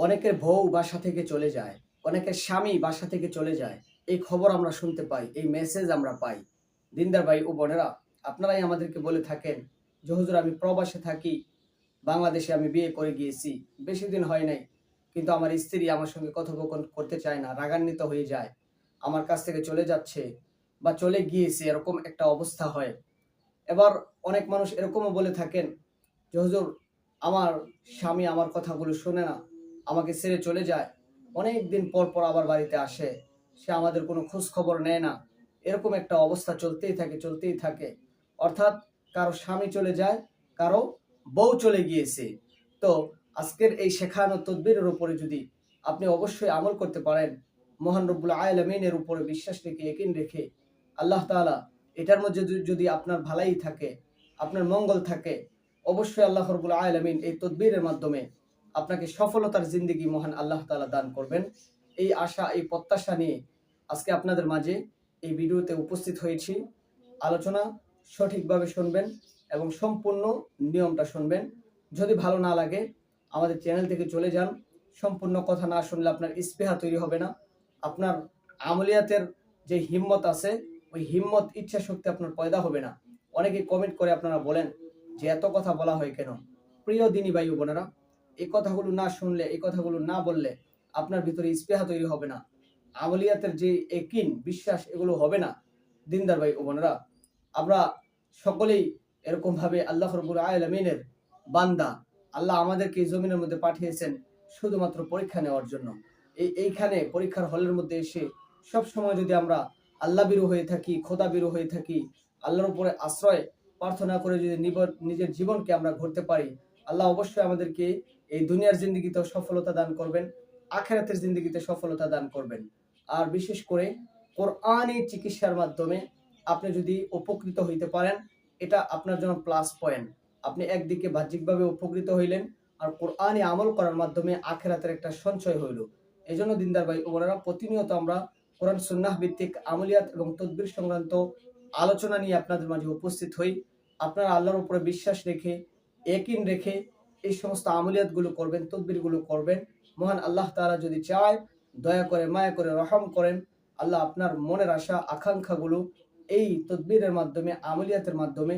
অনেকের বউ বাসা থেকে চলে যায়, অনেকের স্বামী বাসা থেকে চলে যায়। এই খবর আমরা শুনতে পাই, এই মেসেজ আমরা পাই। দিনদার ভাই ও বোনেরা, আপনারাই আমাদেরকে বলে থাকেন যে, হুজুর, আমি প্রবাসে থাকি, বাংলাদেশে আমি বিয়ে করে গিয়েছি, বেশি দিন হয় নাই। কিন্তু আমার স্ত্রী আমার সঙ্গে কথোপকথন করতে চায় না, রাগান্বিত হয়ে যায়। আমার কাছ থেকে চলে যাচ্ছে বা চলে গিয়েছে, এরকম একটা অবস্থা হয়। এবার অনেক মানুষ এরকমও বলে থাকেন যে, হুজুর, আমার স্বামী আমার কথাগুলো শোনে না। আমাকে ছেড়ে চলে যায়। অনেক দিন পর পর আবার বাড়িতে আসে। সে আমাদের কোনো খোঁজ খবর নেয় না। এরকম একটা অবস্থা চলতেই থাকে চলতেই থাকে। অর্থাৎ কারও স্বামী চলে যায়, কারও বউ চলে গিয়েছে। তো আজকের এই শেখানো তদবিরের উপরে যদি আপনি অবশ্যই আমল করতে পারেন, মহান রব্বুল আলমিনের উপরে বিশ্বাস রেখে একিন রেখে আল্লাহ তাআলা এটার মধ্যে যদি- আপনার ভালাই থাকে, আপনার মঙ্গল থাকে, অবশ্যই আল্লাহ রব্বুল আলমিন এই তদবিরের মাধ্যমে আপনাকে সফলতার জিন্দগি মহান আল্লাহ তালা দান করবেন। এই আশা, এই প্রত্যাশা নিয়ে আজকে আপনাদের মাঝে এই ভিডিওতে উপস্থিত হয়েছি। আলোচনা সঠিকভাবে শুনবেন এবং সম্পূর্ণ নিয়মটা শুনবেন। যদি ভালো না লাগে, আমাদের চ্যানেল থেকে চলে যান। সম্পূর্ণ কথা না শুনলে আপনার স্পেহা তৈরি হবে না। আপনার আমলিয়াতের যে হিম্মত আছে, ওই হিম্মত, ইচ্ছা শক্তি আপনার পয়দা হবে না। অনেকে কমেন্ট করে আপনারা বলেন যে, এত কথা বলা হয় কেন? প্রিয় দিনী ও বোনেরা এই কথাগুলো না শুনলে, এই কথাগুলো না বললে আপনার ভিতরে স্পৃহা তৈরি হবে না। আমলিয়াতের যে একিন, বিশ্বাস, এগুলো হবে না। দিনদার ভাই ও আমরা সকলেই এরকম ভাবে আল্লাহ রবুল আলমিনের বান্দা। আল্লাহ আমাদেরকে জমিনের মধ্যে পাঠিয়েছেন শুধুমাত্র পরীক্ষা নেওয়ার জন্য। এই, এইখানে পরীক্ষার হলের মধ্যে এসে সব সময় যদি আমরা আল্লাহ বিরু হয়ে থাকি খোদা বিরু হয়ে থাকি, আল্লাহর উপরে আশ্রয় প্রার্থনা করে যদি নিজের জীবনকে আমরা ঘুরতে পারি, আল্লাহ অবশ্যই আমাদেরকে এই দুনিয়ার জিন্দগিতেও সফলতা দান করবেন, আখেরাতের জিন্দগিতে সফলতা দান করবেন। আর বিশেষ করে কোরআনী চিকিৎসার মাধ্যমে আপনি যদি উপকৃত হইতে পারেন, এটা আপনার জন্য প্লাস পয়েন্ট আপনি একদিকে বাহ্যিকভাবে উপকৃত হইলেন, আর কোরআনে আমল করার মাধ্যমে আখেরাতের একটা সঞ্চয় হইল। এই জন্য দিনদার ভাই ওনারা প্রতিনিয়ত আমরা কোরআন, সুন্নাহ ভিত্তিক আমলিয়াত এবং তদবির সংক্রান্ত আলোচনা নিয়ে আপনাদের মাঝে উপস্থিত হই। আপনারা আল্লাহর উপরে বিশ্বাস রেখে একিন রেখে এই সমস্ত আমলিয়াতগুলো করবেন, তদবিরগুলো করবেন। মহান আল্লাহ তাআলা যদি চায়, দয়া করে, মায়া করে, রহম করেন, আল্লাহ আপনার মনের আশা, আকাঙ্ক্ষাগুলো এই তদবিরের মাধ্যমে, আমলিয়াতের মাধ্যমে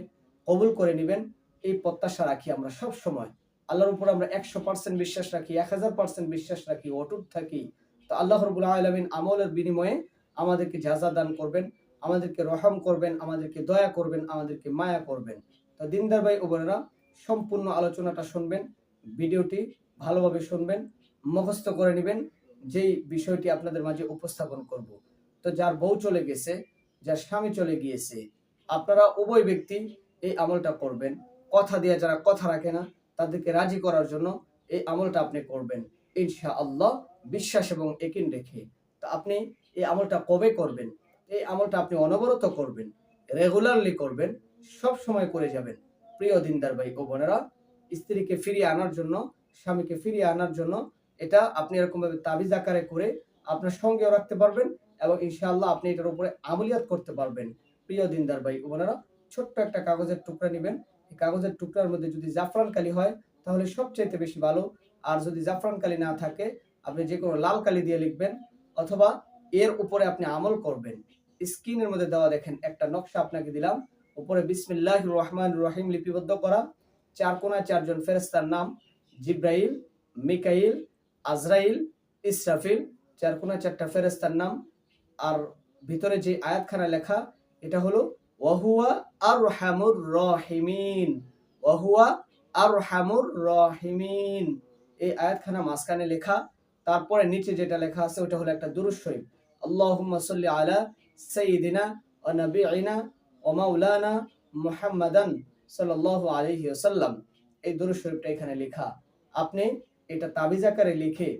কবুল করে নেবেন। এই প্রত্যাশা রাখি আমরা সব সময়। আল্লাহর উপর আমরা একশো পার্সেন্ট বিশ্বাস রাখি, এক হাজার পার্সেন্ট বিশ্বাস রাখি, অটুট থাকি। তো আল্লাহ রবুল আলমিন আমলের বিনিময়ে আমাদেরকে যাজা দান করবেন, আমাদেরকে রহম করবেন, আমাদেরকে দয়া করবেন, আমাদেরকে মায়া করবেন। তো দিনদার ভাই ও বোনেরা সম্পূর্ণ আলোচনাটা শুনবেন, ভিডিওটি ভালোভাবে শুনবেন, মুখস্থ করে নেবেন, যেই বিষয়টি আপনাদের মাঝে উপস্থাপন করব। তো যার বউ চলে গেছে, যার স্বামী চলে গিয়েছে, আপনারা উভয় ব্যক্তি এই আমলটা করবেন। কথা দিয়ে যারা কথা রাখে না, তাদেরকে রাজি করার জন্য এই আমলটা আপনি করবেন। ইনশা আল্লাহ বিশ্বাস এবং একিন রেখে। তো আপনি এই আমলটা কবে করবেন? এই আমলটা আপনি অনবরত করবেন, রেগুলারলি করবেন, সব সময় করে যাবেন। প্রিয় দিনদার ভাই ও বোনেরা, স্ত্রীকে ফিরিয়ে আনার জন্য, স্বামীকে ফিরিয়ে আনার জন্য এটা আপনি এরকম ভাবে তাবিজ আকারে করে আপনার সঙ্গেও রাখতে পারবেন এবং ইনশাআল্লাহ আপনি এটার উপরে আমলিয়াত করতে পারবেন। প্রিয় দিনদার ভাই ও বোনেরা, ছোট্ট একটা কাগজের টুকরা নেবেন। এই কাগজের টুকরার মধ্যে যদি জাফরান কালি হয়, তাহলে সবচাইতে বেশি ভালো। আর যদি জাফরান কালি না থাকে, আপনি যে কোনো লাল কালি দিয়ে লিখবেন অথবা এর উপরে আপনি আমল করবেন। স্ক্রিনের মধ্যে দেওয়া দেখেন একটা নকশা আপনাকে দিলাম। উপরে বিসমিল্লাহ রহমান রহিম লিপিবদ্ধ করা। চার কোনায় চারজন ফেরেস্তার নাম, জিব্রাইল, মিকাইল, আজরাইল, ইসরাফিল। চার কোনায় চারটা ফেরেস্তার নাম। আর ভিতরে যে আয়াতখানা লেখা, এটা হলো ওয়াহুয়া আর রহামুর রহিমিন। ওয়াহুয়া আর রহামুর রহিমিন। এই আয়াতখানা মাঝখানে লেখা, তারপরে নিচে যেটা লেখা আছে, ওটা হলো একটা দুরুদ শরীফ। আল্লাহুম্মা সাল্লি আলা সাইয়্যিদিনা ওয়া নাবিয়িনা ওয়া মাওলানা মুহাম্মাদান সাল্লাল্লাহু আলাইহি ওয়াসাল্লাম। এই দুরুদ শরীফটা এখানে লেখা। আপনি এটা তাবিজ আকারে লিখে,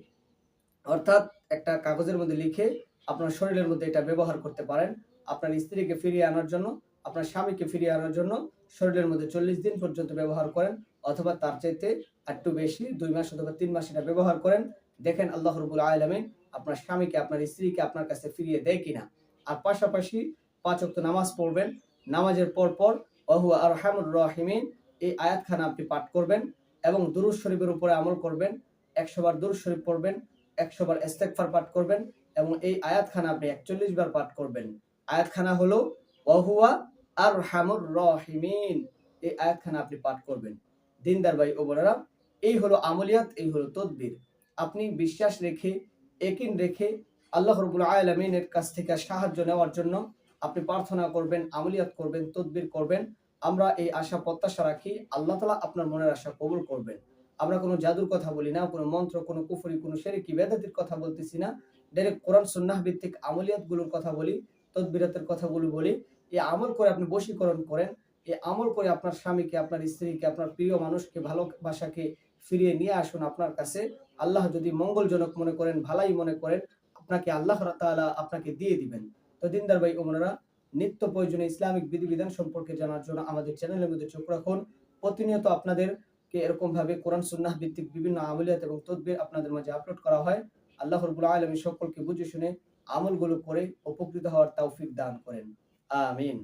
অর্থাৎ একটা কাগজের মধ্যে লিখে আপনার শরীরের মধ্যে এটা ব্যবহার করতে পারেন। আপনার স্ত্রীকে ফিরিয়ে আনার জন্য, আপনার স্বামীকে ফিরিয়ে আনার জন্য শরীরের মধ্যে চল্লিশ দিন পর্যন্ত ব্যবহার করেন, অথবা তার চাইতে একটু বেশি, দুই মাস অথবা তিন মাস এটা ব্যবহার করেন। দেখেন আল্লাহ রবুল আলমিন আপনার স্বামীকে, আপনার স্ত্রীকে আপনার কাছে ফিরিয়ে দেয় কিনা। আর পাশাপাশি পাঁচ ওয়াক্ত নামাজ পড়বেন নামাজের পর পর অহু আর হামুর রহিমিন, এই আয়াতখানা আপনি পাঠ করবেন এবং দুরুজ শরীফের উপরে আমল করবেন একশো বার দূর শরীফ পড়বেন একশো বার ইস্তেগফার পাঠ করবেন এবং এই আয়াতখানা আপনি একচল্লিশ বার পাঠ করবেন। আয়াতখানা হলো অহুয়া আর হামুর রহিমিন, এই আয়াতখানা আপনি পাঠ করবেন। দিনদার ভাই ও বোনেরা, এই হলো আমলিয়াত, এই হলো তদবির। আপনি বিশ্বাস রেখে একিন রেখে আল্লাহ রবুল আলমিনের কাছ থেকে সাহায্য নেওয়ার জন্য আপনি প্রার্থনা করবেন, আমলিয়াত করবেন, তদবির করবেন, আমরা এই আশা প্রত্যাশা রাখি, আল্লাহ তালা আপনার মনের আশা কবুল করবেন। আমরা কোনো জাদুর কথা বলি না, কোনো মন্ত্র, কোনো কুফরি, কোনো সেরেকি বেদাতির কথা বলতেছি না ডাইরেক্ট কোরআন, সুন্নাহ ভিত্তিক আমলিয়াতগুলোর কথা বলি, তদবিরাতের কথাগুলো বলি, এই আমল করে আপনি বশীকরণ করেন, এই আমল করে আপনার স্বামীকে, আপনার স্ত্রীকে, আপনার প্রিয় মানুষকে ভালোবাসাকে ফিরিয়ে নিয়ে আসুন আপনার কাছে। আল্লাহ যদি মঙ্গলজনক মনে করেন, ভালাই মনে করেন, আপনাকে আল্লাহ তাআলা আপনাকে দিয়ে দিবেন। তো দিনদার ভাই ওমরা নিত্য প্রয়োজনীয় ইসলামিক বিধিবিধান সম্পর্কে জানার জন্য আমাদের চ্যানেলের মধ্যে চোখ রাখুন। প্রতিনিয়ত আপনাদেরকে এরকম ভাবে কোরআন, সুন্নাহ ভিত্তিক বিভিন্ন আমলিয়াত এবং তদবির আপনাদের মাঝে আপলোড করা হয়। আল্লাহ রবুল আলমী সকলকে বুঝে শুনে আমলগুলো করে উপকৃত হওয়ার তৌফিক দান করেন। আমিন।